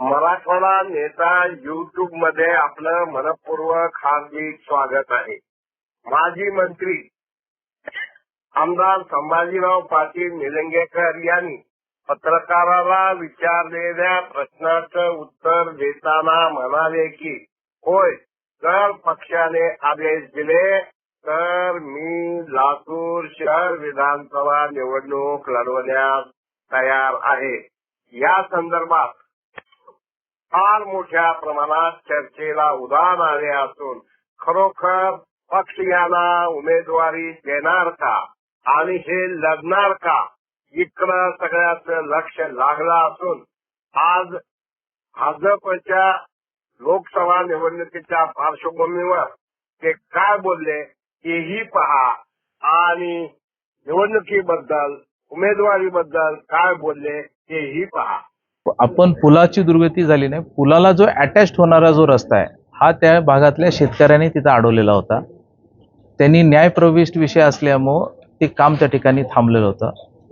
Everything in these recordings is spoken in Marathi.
मराठवाडा नेता युट्यूबमध्ये आपलं मनपूर्वक हार्दिक स्वागत आहे. माजी मंत्री आमदार संभाजीराव पाटील निलंगेकर यांनी पत्रकाराला विचारलेल्या प्रश्नाचं उत्तर देताना म्हणाले की होय जर पक्षाने आदेश दिले तर मी लातूर शहर विधानसभा निवडणूक लढवण्यास तयार आहे. या संदर्भात फार मोठ्या प्रमाणात चर्चेला उदाहरण आले असून खरोखर पक्ष याला उमेदवारी देणार का आणि हे लढणार का इकडं सगळ्याचं लक्ष लागलं असून आज भाजपच्या लोकसभा निवडणुकीच्या पार्श्वभूमीवर ते काय बोलले तेही पहा आणि निवडणुकीबद्दल उमेदवारीबद्दल काय बोलले तेही पहा. आपण पुलाची दुर्गती झाली नाही. पुलाला जो अटॅच होणारा जो रस्ता आहे हा त्या भागातल्या शेतकऱ्यांनी तिथं अडवलेला होता. त्यांनी न्यायप्रविष्ट विषय असल्यामुळं ते काम त्या ठिकाणी थांबलेलं होतं.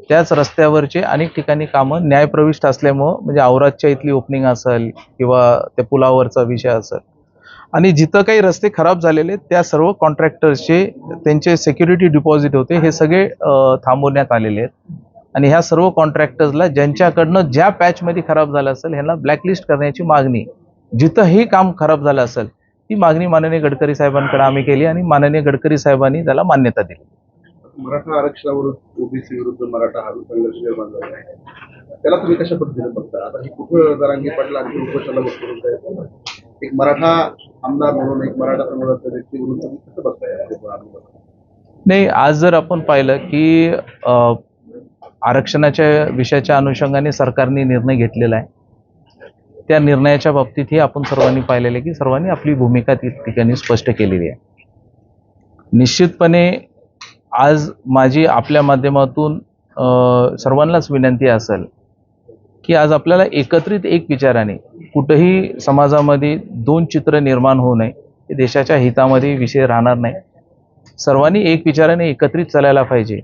त्याच रस्त्यावरचे अनेक ठिकाणी कामं न्यायप्रविष्ट असल्यामुळं म्हणजे औराजच्या इथली ओपनिंग असेल किंवा त्या पुलावरचा विषय असेल. आणि जिथं काही रस्ते खराब झालेले त्या सर्व कॉन्ट्रॅक्टर्सचे त्यांचे सेक्युरिटी डिपॉझिट होते हे सगळे थांबवण्यात आलेले आहेत. आणि ह्या सर्व कॉन्ट्रॅक्टर्सला ज्यांच्याकडनं ज्या पॅचमध्ये खराब झालं असेल ह्यांना ब्लॅकलिस्ट करण्याची मागणी. जिथंही काम खराब झालं असेल ती मागणी माननीय गडकरी साहेबांकडे आम्ही केली आणि माननीय गडकरी साहेबांनी त्याला मान्यता दिली. मराठा आरक्षणावर ओबीसी विरुद्ध मराठा हा संघर्ष निर्माण झाला आहे. त्याला तुम्ही कशा पद्धतीने बघता? आता ही कुठं जरांगी पाटील आणखी उपोषणाला आहेत एक मराठा आमदार म्हणून एक मराठा समाजाचा व्यक्ती म्हणून तुम्ही कसं बघताय? नाही आज जर आपण पाहिलं की आरक्षणाच्या विषयाच्या अनुषंगाने सरकारने निर्णय घेतलेला आहे. त्या निर्णयाच्या बाबतीतही आपण सर्वांनी पाहिलेलं आहे की सर्वांनी आपली भूमिका ती ठिकाणी स्पष्ट केलेली आहे. निश्चितपणे आज माझी आपल्या माध्यमातून सर्वांनाच विनंती असेल की आज आपल्याला एकत्रित एक विचाराने कुठंही समाजामध्ये दोन चित्र निर्माण होऊ नये हे देशाच्या हितामध्ये विषय राहणार नाही. सर्वांनी एक विचाराने एकत्रित चालायला पाहिजे.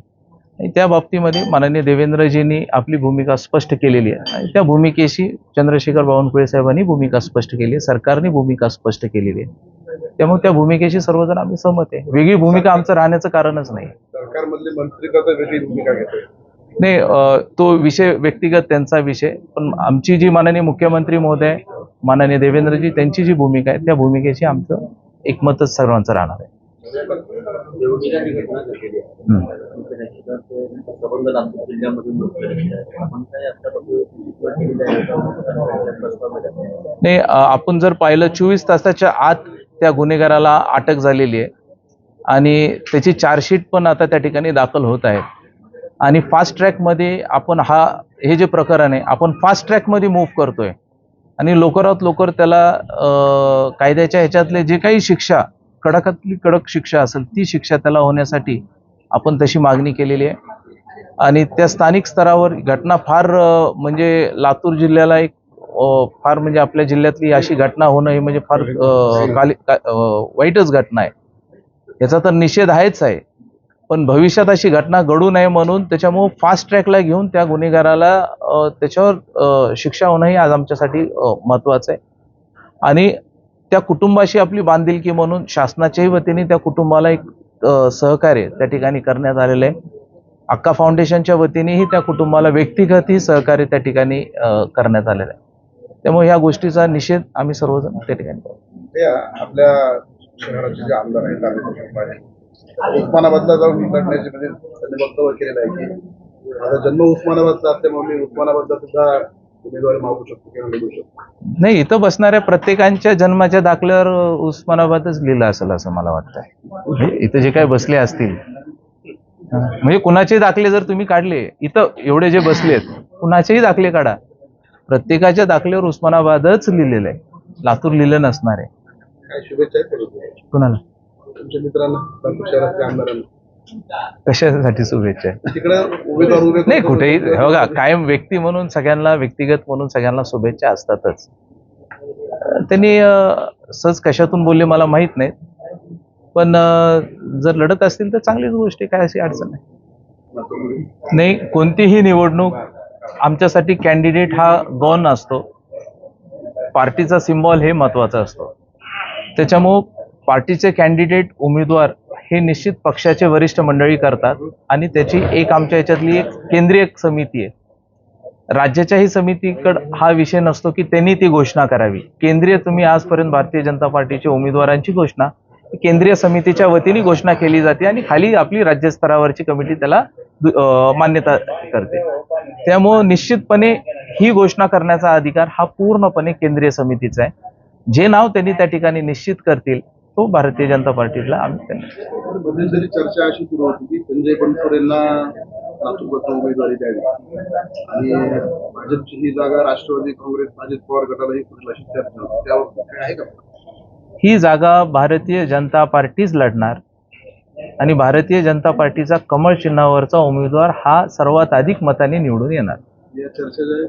आणि त्या बाबतीमध्ये माननीय देवेंद्रजींनी आपली भूमिका स्पष्ट केलेली आहे. आणि त्या भूमिकेशी चंद्रशेखर बावनकुळे साहेबांनी भूमिका स्पष्ट केली आहे. सरकारने भूमिका स्पष्ट केलेली आहे. त्यामुळे त्या भूमिकेशी सर्वजण आम्ही सहमत आहे. वेगळी भूमिका आमचं राहण्याचं कारणच नाही. सरकारमधले मंत्री कसं वेगळी भूमिका घेतोय नाही तो विषय व्यक्तिगत त्यांचा विषय. पण आमची जी माननीय मुख्यमंत्री महोदय माननीय देवेंद्रजी त्यांची जी भूमिका आहे त्या भूमिकेशी आमचं एकमतच सर्वांचं राहणार आहे. नाही आपण जर पाहिलं चोवीस तासाच्या आत त्या गुन्हेगाराला अटक झालेली आहे. आणि त्याची चार्जशीट पण आता त्या ठिकाणी दाखल होत आहे. आणि फास्ट ट्रॅकमध्ये आपण हा हे जे प्रकरण आहे आपण फास्ट ट्रॅकमध्ये मूव्ह करतोय. आणि लवकरात लवकर त्याला कायद्याच्या ह्याच्यातले जे काही शिक्षा कडकातली कडक शिक्षा असेल ती शिक्षा त्याला होण्यासाठी आपण तशी मागणी केलेली आहे. आणि त्या स्थानिक स्तरावर घटना फार म्हणजे लातूर जिल्ह्याला एक फार म्हणजे आपल्या जिल्ह्यातली अशी घटना होणं ही म्हणजे फार काली का- वाईटच घटना आहे. याचा तर निषेध आहेच आहे. पण भविष्यात अशी घटना घडू नये म्हणून त्याच्यामुळं फास्ट ट्रॅकला घेऊन त्या गुन्हेगाराला त्याच्यावर शिक्षा होणं ही आज आमच्यासाठी महत्त्वाचं आहे. आणि त्या कुटुंबाशी आपली बांधिलकी म्हणून शासनाच्याही वतीने त्या कुटुंबाला एक सहकार्य त्या ठिकाणी करण्यात आलेलं आहे. अक्का फाउंडेशनच्या वतीनेही त्या कुटुंबाला व्यक्तिगतही सहकार्य त्या ठिकाणी करण्यात आलेलं आहे. त्यामुळे ह्या गोष्टीचा निषेध आम्ही सर्वजण त्या ठिकाणी करतो. आपल्या शहराचे जे आमदार आहेत उस्मानाबादला जाऊन लढण्याचे म्हणजे त्यांनी वक्तव्य केलेलं आहे की माझा जन्म उस्मानाबादचा असल्यामुळे मी उस्मानाबादचा सुद्धा उमेदवारी मागू शकतो किंवा शकतो? नाही इथं बसणाऱ्या प्रत्येकांच्या जन्माच्या दाखल्यावर उस्मानाबादच लिहिलं असेल असं मला वाटतं म्हणजे इथं जे काही बसले असतील. म्हणजे कुणाचे दाखले जर तुम्ही काढले इथं एवढे जे बसलेत कुणाचेही दाखले काढा. प्रत्येकाच्या दाखल्यावर उस्मानाबादच लिहिलेलं आहे. लातूर लिहिलं नसणार आहे. काय शुभेच्छा? कुणाला? तुमच्या मित्रांना कशासाठी शुभेच्छा? नाही. कुठेही हे बघा कायम व्यक्ती म्हणून सगळ्यांना व्यक्तिगत म्हणून सगळ्यांना शुभेच्छा असतातच. त्यांनी सहज कशातून बोलले मला माहीत नाही पण जर लढत असतील तर चांगलीच गोष्ट आहे काय अशी अडचण नाही. नाही कोणतीही निवडणूक आमच्यासाठी कॅन्डिडेट हा गौण असतो. पार्टीचा सिम्बॉल हे महत्त्वाचा असतो. त्याच्यामुळं पार्टीचे कॅन्डिडेट उमेदवार हे निश्चित पक्षाचे वरिष्ठ मंडळी करतात आणि त्याची एक आमच्या याच्यातली एक केंद्रीय समिती आहे. राज्याच्याही समितीकडं हा विषय नसतो की त्यांनी ती घोषणा करावी. केंद्रीय तुम्ही आजपर्यंत भारतीय जनता पार्टीच्या उमेदवारांची घोषणा केंद्रीय समितीच्या वतीने घोषणा केली जाते आणि खाली आपली राज्यस्तरावरची कमिटी त्याला मान्यता करते. त्यामुळं निश्चितपणे ही घोषणा करण्याचा अधिकार हा पूर्णपणे केंद्रीय समितीचा आहे. जे नाव त्यांनी त्या ठिकाणी निश्चित करतील तो भारतीय जनता पार्टीला आम्ही त्यांना. चर्चा अशी सुरू होती की संजय बनसोडेंना उमेदवारी द्यावी. आणि भाजपची ही जागा राष्ट्रवादी काँग्रेस अजित पवार गटालाही पडेल अशी चर्चा त्यावर आहे का? ही जागा भारतीय जनता पार्टीच लढणार. आणि भारतीय जनता पार्टीचा कमळ चिन्हावरचा उमेदवार हा सर्वात अधिक मताने निवडून येणार. या चर्चेच्या